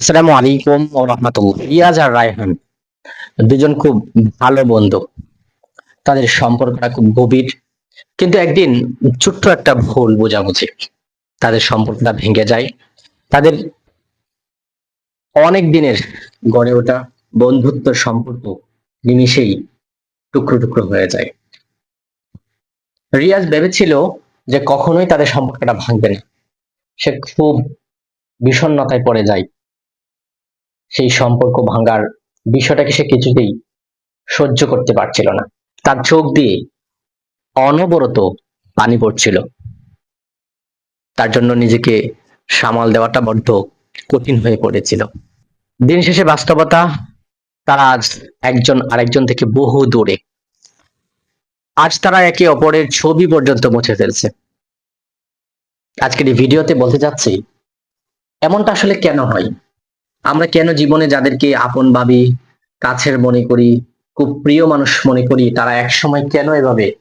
আসসালামু আলাইকুম ও রহমতুল্লাহ। রিয়াজ আর রায়হান, দুজন খুব ভালো বন্ধু। তাদের সম্পর্কটা খুব গভীর, কিন্তু একদিন ছোট্ট একটা ভুল বোঝাবুঝি। তাদের সম্পর্কটা ভেঙে যায়। তাদের অনেক দিনের গড়ে ওঠা বন্ধুত্ব সম্পর্ক নিমিশেই টুকরো টুকরো হয়ে যায়। রিয়াজ ভেবেছিল যে কখনোই তাদের সম্পর্কটা ভাঙবে না। সে খুব বিষণ্ণতায় পড়ে যায়। সেই সম্পর্ক ভাঙার বিষয়টাকে সে কিছুতেই সহ্য করতে পারছিল না। তার চোখ দিয়ে অনবরত পানি পড়ছিল। তার জন্য নিজেকে সামাল দেওয়াটা বড্ড কঠিন হয়ে পড়েছিল। দিন শেষে বাস্তবতা তারা আজ একজন আরেকজন থেকে বহু দূরে। আজ তারা একে অপরের ছবি পর্যন্ত মুছে ফেলছে। আজকের এই ভিডিওতে বলতে যাচ্ছি এমনটা আসলে কেন হয়? আমরা কেন জীবনে যাদেরকে আপন ভাবি, কাছের মনে করি, খুব প্রিয় মানুষ মনে করি, তারা একসময় কেন এভাবে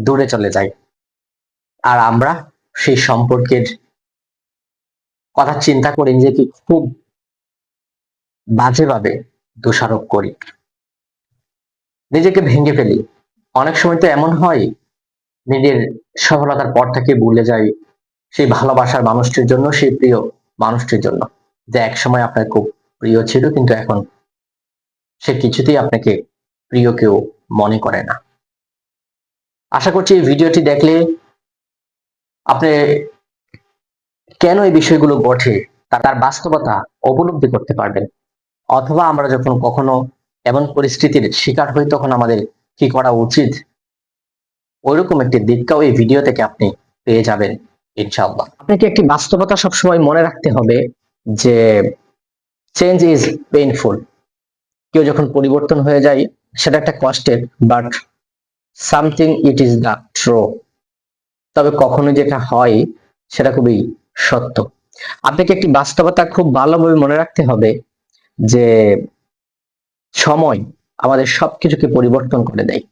দূরে চলে যায়? আর আমরা সেই সম্পর্কের কথা চিন্তা করে নিজেকে খুব বাজেভাবে দোষারোপ করি। নিজেকে ভেঙে ফেলি। অনেক সময় তো এমন হয়, নিজের সফলতার পর থেকে ভুলে যাই, সেই ভালোবাসার মানুষটির জন্য, সেই প্রিয় মানুষটির জন্য। যে একসময় আপনার খুব প্রিয় ছিল, কিন্তু এখন সে কিছুতেই আপনাকে প্রিয় কেউ মনে করে না। আশা করছি এই ভিডিওটি দেখলে আপনি কেন এই বিষয়গুলো ঘটে তার বাস্তবতা উপলব্ধি করতে পারবেন? অথবা আমরা যখন কখনো এমন পরিস্থিতির শিকার হই, তখন আমাদের কি করা উচিত? ওইরকম একটি দিকটাও এই ভিডিও থেকে আপনি পেয়ে যাবেন, ইনশাআল্লাহ। আপনাকে একটি বাস্তবতা সবসময় মনে রাখতে হবে যে চেঞ্জ ইজ পেইনফুল কেউ যখন পরিবর্তন হয়ে যায়, সেটা একটা কষ্টের but something it is the truth তবে কখনো যেটা হয়, সেটা খুবই সত্য। আপনাকে একটি বাস্তবতা খুব ভালোভাবে মনে রাখতে হবে যে সময় আমাদের সবকিছুকে পরিবর্তন করে দেয়।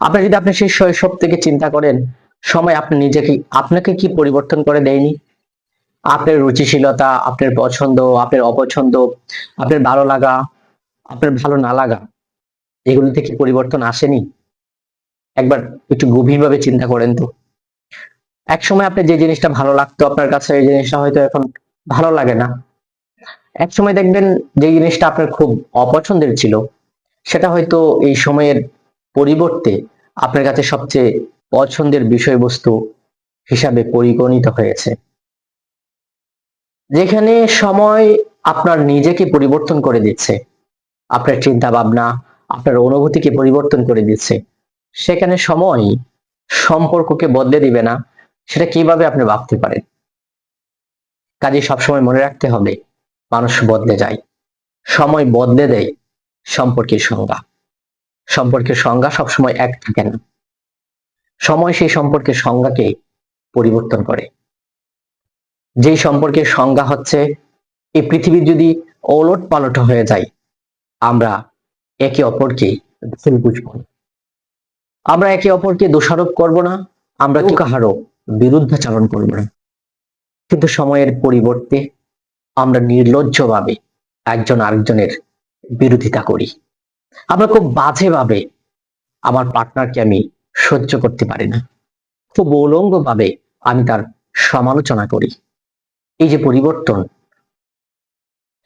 আপনি যদি আপনি সেই শৈশব থেকে চিন্তা করেন, সময় আপনি নিজেকে, আপনাকে কি পরিবর্তন করে দেয়নি? আপনার রুচিশীলতা, আপনার পছন্দ, আপনার অপছন্দ, আপনার ভালো লাগা, আপনার ভালো না লাগা, এগুলো থেকে পরিবর্তন আসেনি? একবার একটু গভীরভাবে চিন্তা করেন তো। এক সময় আপনি যে জিনিসটা ভালো লাগতো আপনার কাছে, এই জিনিসটা হয়তো এখন ভালো লাগে না। এক সময় দেখবেন যে জিনিসটা আপনার খুব অপছন্দের ছিল, সেটা হয়তো এই সময়ের পরিবর্তে আপনার কাছে সবচেয়ে পছন্দের বিষয়বস্তু হিসাবে পরিগণিত হয়েছে। যেখানে সময় আপনার নিজেকে পরিবর্তন করে দিচ্ছে। আপনার চিন্তা ভাবনা আপনার অনুভূতিকে পরিবর্তন করে দিচ্ছে। সেখানে সময় সম্পর্ককে বদলে দিবে না, সেটা কীভাবে আপনি ভাবতে পারেন? কাজে সবসময় মনে রাখতে হবে, মানুষ বদলে যায়। সময় বদলে দেয় সম্পর্কের সংজ্ঞা। সম্পর্কের সংজ্ঞা সবসময় এক থাকে না। সময় সেই সম্পর্কের সংজ্ঞাকে পরিবর্তন করে। যেই সম্পর্কের সংজ্ঞা হচ্ছে এই পৃথিবী যদি ওলট পালট হয়ে যায় আমরা একে অপরকে ভুল বুঝব না। আমরা একে অপরকে দোষারোপ করব না আমরা কাহারও বিরুদ্ধাচরণ করব না। কিন্তু সময়ের পরিবর্তে আমরা নির্লজ্জভাবে একজন আরেকজনের বিরোধিতা করি। আমরা খুব বাজেভাবে আমার পার্টনারকে আমি সহ্য করতে পারি না। খুব উলঙ্গ ভাবে আমি তার সমালোচনা করি। এই যে পরিবর্তন,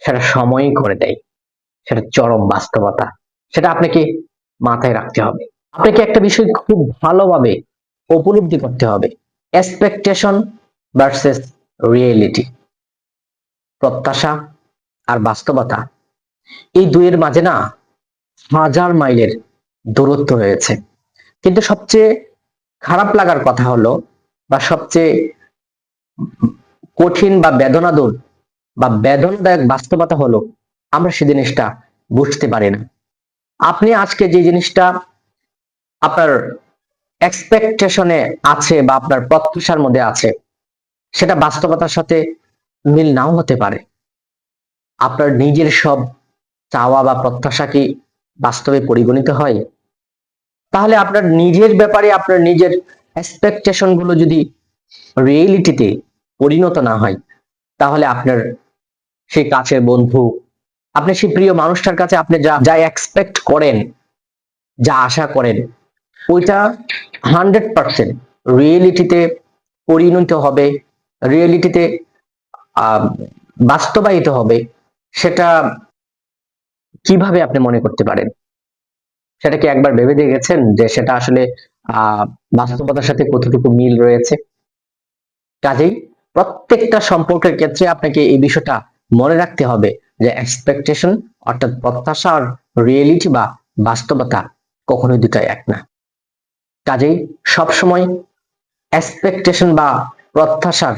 সেটা সময়ই করে দেয়। সেটা চরম বাস্তবতা। সেটা আপনাকে মাথায় রাখতে হবে। আপনাকে একটা বিষয় খুব ভালোভাবে উপলব্ধি করতে হবে। এক্সপেকটেশন ভার্সেস রিয়েলিটি প্রত্যাশা আর বাস্তবতা। এই দুইয়ের মাঝে না হাজার মাইলের দূরত্ব রয়েছে। কিন্তু সবচেয়ে খারাপ লাগার কথা হলো বা সবচেয়ে কঠিন বা বেদনাদূর বা বেদনাদায়ক বাস্তবতা হলো, আমরা সে জিনিসটা বুঝতে পারি না। আপনি আজকে যে জিনিসটা আপনার এক্সপেকটেশনে আছে বা আপনার প্রত্যাশার মধ্যে আছে, সেটা বাস্তবতার সাথে মিল নাও হতে পারে। আপনার নিজের সব চাওয়া বা প্রত্যাশা কি বাস্তবে পরিগণিত হয়? তাহলে আপনার নিজের ব্যাপারে, আপনার নিজের এক্সপেকটেশনগুলো যদি রিয়েলিটিতে পরিণত না হয়, তাহলে আপনার সেই কাছের বন্ধু, আপনি সেই প্রিয় মানুষটার কাছে আপনি যা যা এক্সপেক্ট করেন, যা আশা করেন, ওইটা হান্ড্রেড পার্সেন্ট রিয়েলিটিতে পরিণত হবে রিয়েলিটিতে বাস্তবায়িত হবে, সেটা কীভাবে আপনি মনে করতে পারেন? সেটা কি একবার ভেবে দেখেছেন যে সেটা আসলে বাস্তবতার সাথে কতটুকু মিল রয়েছে? কাজেই প্রত্যেকটা সম্পর্কের ক্ষেত্রে আপনাকে এই বিষয়টা মনে রাখতে হবে যে এক্সপেকটেশন অর্থাৎ প্রত্যাশা আর রিয়েলিটি বা বাস্তবতা কখনোই দুটাই এক না। কাজেই সবসময় এক্সপেকটেশন বা প্রত্যাশার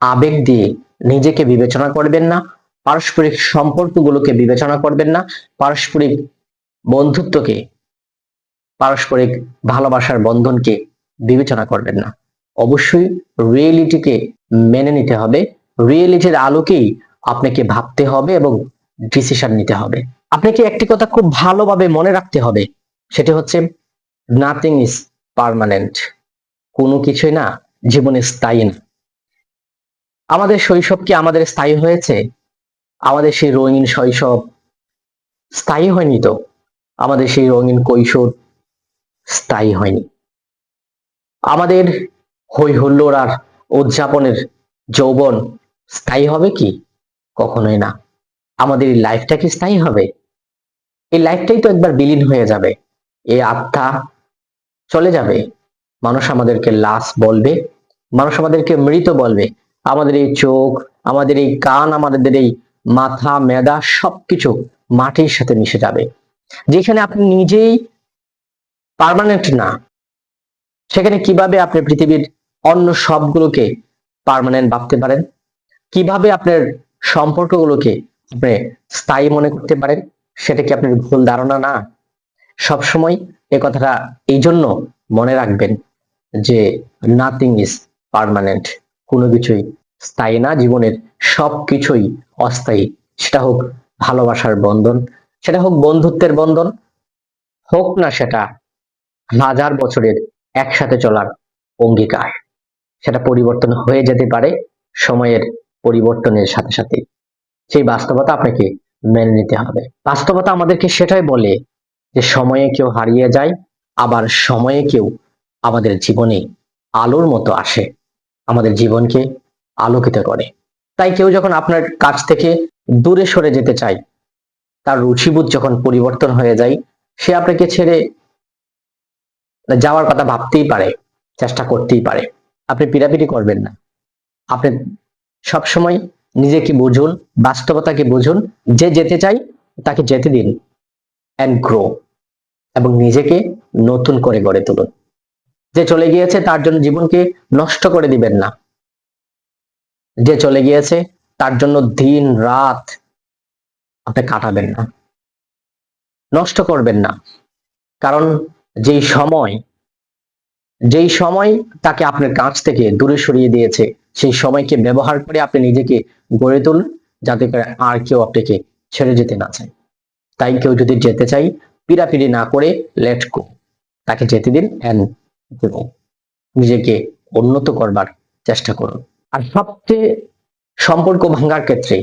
আবেগ দিয়ে নিজেকে বিবেচনা করবেন না, পারস্পরিক সম্পর্কগুলোকে বিবেচনা করবেন না, পারস্পরিক বন্ধুত্বকে, পারস্পরিক ভালোবাসার বন্ধনকে বিবেচনা করবেন না। অবশ্যই রিয়েলিটিকে মেনে নিতে হবে। রিয়েলিটির আলোকেই আপনাকে ভাবতে হবে এবং ডিসিশন নিতে হবে। আপনাকে একটি কথা খুব ভালোভাবে মনে রাখতে হবে, সেটি হচ্ছে নাথিং ইজ পার্মানেন্ট কোনো কিছুই না, জীবনে স্থায়ী না। আমাদের শৈশব কি আমাদের স্থায়ী হয়েছে? আমাদের সেই রঙিন শৈশব স্থায়ী হয়নি তো? আমাদের সেই রঙিন কৈশোর স্থায়ী হয়নি। আমাদের হই আর উদযাপনের যৌবন স্থায়ী হবে কি? কখনোই না। আমাদের এই লাইফটা কি স্থায়ী হবে? এই লাইফটাই তো একবার বিলীন হয়ে যাবে। এই আত্মা চলে যাবে। মানুষ আমাদেরকে লাশ বলবে, মানুষ আমাদেরকে মৃত বলবে। আমাদের এই চোখ, আমাদের এই কান, আমাদের এই মাথা, মেদা সবকিছু মাটির সাথে মিশে যাবে। যেখানে আপনি নিজেই পার্মানেন্ট না, সেখানে কীভাবে আপনি পৃথিবীর অন্য সবগুলোকে পার্মানেন্ট ভাবতে পারেন। কীভাবে আপনার সম্পর্কগুলোকে আপনি স্থায়ী মনে করতে পারেন, সেটা কি আপনার ভুল ধারণা? না। সবসময় এ কথাটা এই জন্য মনে রাখবেন যে নাথিং ইজ পার্মানেন্ট কোনো কিছুই স্থায়ী না, জীবনের সব কিছুই অস্থায়ী। সেটা হোক ভালোবাসার বন্ধন, সেটা হোক বন্ধুত্বের বন্ধন, হোক না সেটা, হাজার বছরের একসাথে চলার অঙ্গীকার। সেটা পরিবর্তন হয়ে যেতে পারে সময়ের পরিবর্তনের সাথে সাথে। সেই বাস্তবতা আপনাকে মেনে নিতে হবে। বাস্তবতা আমাদেরকে সেটাই বলে যে সময়ে কেউ হারিয়ে যায়, আবার সময়ে কেউ আমাদের জীবনে আলোর মতো আসে। আমাদের জীবনকে আলোকিত করে। তাই কেউ যখন আপনার কাছ থেকে দূরে সরে যেতে চায়, তার রুচিবোধ যখন পরিবর্তন হয়ে যায়, সে আপনাকে ছেড়ে যাওয়ার কথা ভাবতেই পারে, চেষ্টা করতেই পারে। আপনি পিড়াপিড়ি করবেন না। আপনি সবসময় নিজেকে বুঝুন, বাস্তবতাকে বুঝুন, যে যেতে চাই তাকে যেতে দিন অ্যান্ড গ্রো এবং নিজেকে নতুন করে গড়ে তুলুন। যে চলে গিয়েছে তার জন্য জীবনকে নষ্ট করে দিবেন না। যে চলে গিয়েছে তার জন্য দিন রাত আপনি কাটাবেন না। নষ্ট করবেন না। কারণ যেই সময় যেই সময় তাকে আপনার কাছ থেকে দূরে সরিয়ে দিয়েছে, সেই সময়কে ব্যবহার করে আপনি নিজেকে গড়ে তুলুন, যাতে করে আর কেউ আপনাকে ছেড়ে যেতে না চায়। তাই কেউ যদি যেতে চাই পিড়াপিড়ি না করে লেট গো তাকে যেতে দিন অ্যান্ড নিজেকে উন্নত করবার চেষ্টা করুন। আর সবচেয়ে সম্পর্ক ভাঙার ক্ষেত্রে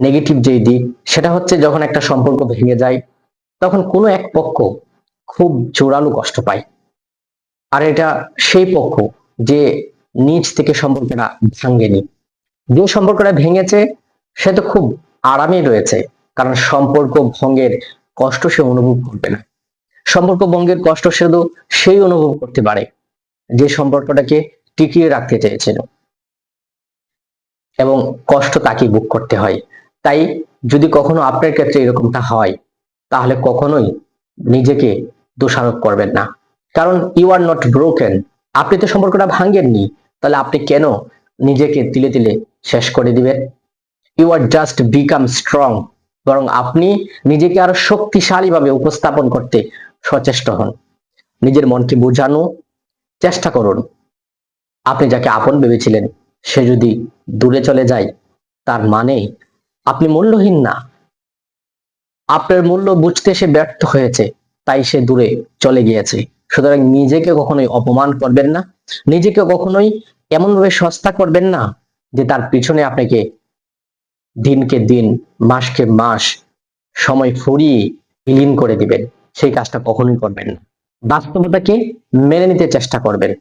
নেগেটিভ যেই দিক, সেটা হচ্ছে যখন একটা সম্পর্ক ভেঙে যায়, তখন কোনো এক পক্ষ খুব জোরালো কষ্ট পায়। আর এটা সেই পক্ষ যে নিচ থেকে সম্পর্কটা ভাঙ্গেনি। যে সম্পর্কটা ভেঙেছে, সে তো খুব আরামে রয়েছে, কারণ সম্পর্ক ভঙ্গের কষ্ট সে অনুভব করবে না। সম্পর্ক ভঙ্গের কষ্ট শুধু সেই অনুভব করতে পারে, যে সম্পর্কটাকে টিকিয়ে রাখতে চেয়েছিল। এবং কষ্ট তাকে বুক করতে হয়। তাই যদি কখনো আপনার ক্ষেত্রে এরকমটা হয়, তাহলে কখনোই নিজেকে দোষারোপ করবেন না। কারণ ইউ আর নট ব্রোকেন আপনি তো সম্পর্কটা ভাঙেননি তাহলে আপনি কেন নিজেকে তিলে তিলে শেষ করে দিবেন? You are just become strong বরং আপনি নিজেকে আরও শক্তিশালী ভাবে উপস্থাপন করতে সচেষ্ট হন। নিজের মনকে বোঝানো, চেষ্টা করুন। আপনি যাকে আপন ভেবেছিলেন, সে যদি দূরে চলে যায়, তার মানে আপনি মূল্যহীন না। আপনার মূল্য বুঝতে সে ব্যর্থ হয়েছে, তাই সে দূরে চলে গিয়েছে। সুতরাং নিজেকে কখনোই অপমান করবেন না। নিজেকে কখনোই এমন ভাবে সস্তা করবেন না যে তার পিছনে আপনাকে দিনকে দিন, মাসকে মাস সময় ফুরিয়ে বিলীন করে দিবেন। সেই কাজটা কখনোই করবেন না। বাস্তবতাকে মেনে নিতে চেষ্টা করবেন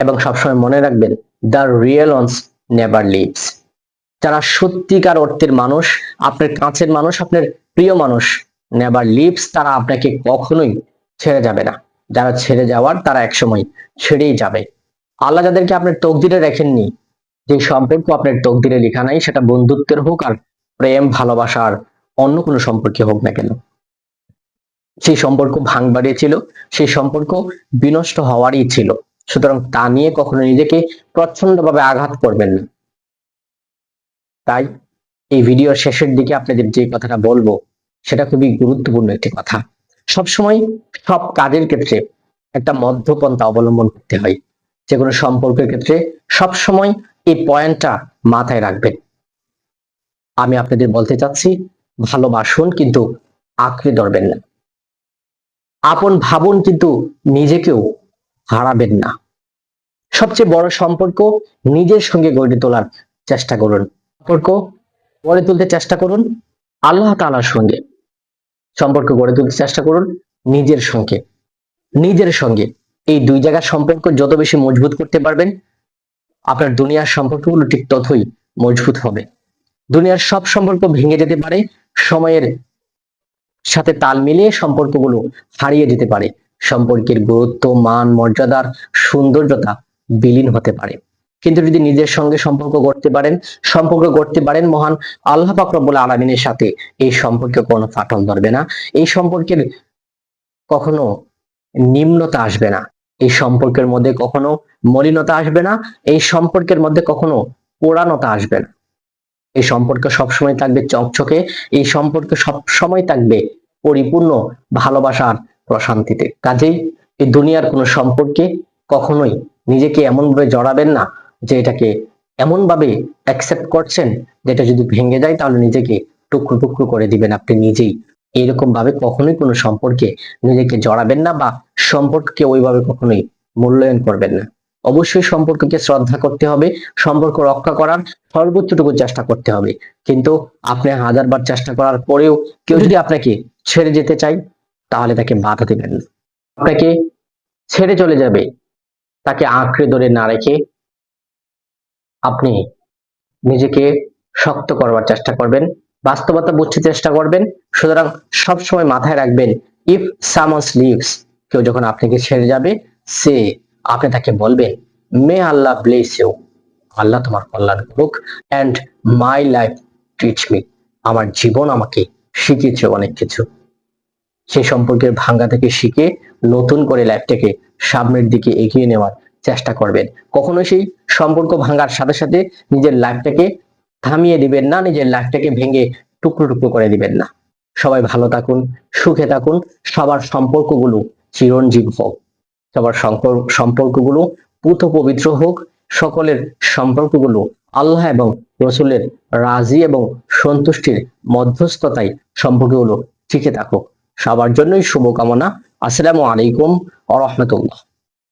এবং সবসময় মনে রাখবেন, the real ones never leaves. যারা সত্যিকার অর্থের মানুষ, আপনার কাছের মানুষ, আপনার প্রিয় মানুষ, নেভার লিভস, তারা আপনাকে কখনোই ছেড়ে যাবে না। যারা ছেড়ে যাওয়ার তারা একসময় ছেড়েই যাবে। আল্লাহ যাদেরকে আপনার তকদিরে রেখেননি যে সম্পর্ক আপনার তকদিরে লেখা নাই, সেটা বন্ধুত্বের হোক আর প্রেম ভালোবাসার অন্য কোনো সম্পর্কে হোক না কেন। সেই সম্পর্ক ভাঙবাড়িয়ে ছিল, সেই সম্পর্ক বিনষ্ট হওয়ারই ছিল। সুতরাং তা নিয়ে কখনো নিজেকে প্রচন্ডভাবে আঘাত করবেন না। তাই এই ভিডিওর শেষের দিকে আপনাদের যে কথাটা বলব, সেটা খুবই গুরুত্বপূর্ণ একটি কথা। সবসময় সব কাজের ক্ষেত্রে একটা মধ্যপন্থা অবলম্বন করতে হয়। যে কোনো সম্পর্কের ক্ষেত্রে সবসময় এই পয়েন্টটা মাথায় রাখবেন। আমি আপনাদের বলতে চাচ্ছি, ভালোবাসুন কিন্তু আঁকড়ে ধরবেন না। আপন ভাবুন কিন্তু নিজেকেও হারাবেন না। সবচেয়ে বড় সম্পর্ক নিজের সঙ্গে গড়ে তোলার চেষ্টা করুন। সম্পর্ক গড়ে তুলতে চেষ্টা করুন আল্লাহ তাআলার সঙ্গে। সম্পর্ক গড়ে তুলতে চেষ্টা করুন নিজের সঙ্গে। নিজের সঙ্গে। এই দুই জায়গার সম্পর্ক যত বেশি মজবুত করতে পারবেন, আপনার দুনিয়ার সম্পর্কগুলো ঠিক ততই মজবুত হবে। দুনিয়ার সব সম্পর্ক ভেঙে যেতে পারে, সময়ের সাথে তাল মিলিয়ে সম্পর্কগুলো হারিয়ে যেতে পারে। সম্পর্কের গুরুত্ব, মান, মর্যাদার সৌন্দর্যতা বিলীন হতে পারে। কিন্তু যদি নিজের সঙ্গে সম্পর্ক করতে পারেন, সম্পর্ক করতে পারেন মহান আল্লাহ পাক রব্বুল আলমিনের সাথে, এই সম্পর্কে কোনো ফাটল ধরবে না। এই সম্পর্কের কখনো নিম্নতা আসবে না। এই সম্পর্কের মধ্যে কখনো মলিনতা আসবে না। এই সম্পর্কের মধ্যে কখনো পোড়ানতা আসবে না। এই সম্পর্ক সবসময় থাকবে চকচকে। এই সম্পর্ক সবসময় থাকবে পরিপূর্ণ ভালোবাসার প্রশান্তিতে। কাজেই এই দুনিয়ার কোনো সম্পর্কে কখনোই নিজেকে এমনভাবে জড়াবেন না যে এটাকে এমন ভাবে অ্যাকসেপ্ট করছেন যেটা যদি ভেঙে যায়, তাহলে নিজেকে টুকরো টুকরো করে দিবেন আপনি নিজেই। এরকম ভাবে কখনোই কোনো সম্পর্কে নিজেকে জড়াবেন না বা সম্পর্ককে ওইভাবে কখনোই মূল্যায়ন করবেন না। অবশ্যই সম্পর্ককে শ্রদ্ধা করতে হবে, সম্পর্ক রক্ষা করার সর্বোচ্চটুকু চেষ্টা করতে হবে। কিন্তু আপনি হাজারবার চেষ্টা করার পরেও কেউ যদি আপনাকে ছেড়ে যেতে চায়, তাহলে তাকে বাধা দেবেন না। আপনাকে ছেড়ে চলে যাবে। তাকে আঁকড়ে ধরে না রেখে আপনি নিজেকে শক্ত করবার চেষ্টা করবেন, বাস্তবতা বুঝতে চেষ্টা করবেন, সুতরাং সবসময় মাথায় রাখবেন ইফ সামস লিভস কেউ যখন আপনাকে ছেড়ে যাবে, সে আপনি তাকে বলবেন মে আল্লাহ ব্লেস ইউ আল্লাহ তোমার কল্যাণ করুক and my life teach me আমার জীবন আমাকে শিখিয়েছে অনেক কিছু। সেই সম্পর্কের ভাঙ্গা থেকে শিখে নতুন করে লাইফটাকে সামনের দিকে এগিয়ে নেওয়ার চেষ্টা করবেন। কখনো সেই সম্পর্ক ভাঙার সাথে সাথে নিজের লাইফটাকে থামিয়ে দিবেন না, নিজের লাইফটাকে ভেঙে টুকরো টুকরো করে দিবেন না। সবাই ভালো থাকুন, সুখে থাকুন, সবার সম্পর্কগুলো চিরঞ্জীব হোক। সবার সম্পর্কগুলো পুত পবিত্র হোক, সকলের সম্পর্কগুলো আল্লাহ এবং রসুলের রাজি এবং সন্তুষ্টির মধ্যস্থতায় সম্পর্কগুলো টিকে থাকুক। সবার জন্যই শুভকামনা। আসসালামু আলাইকুম আ রহমতুল্লাহ।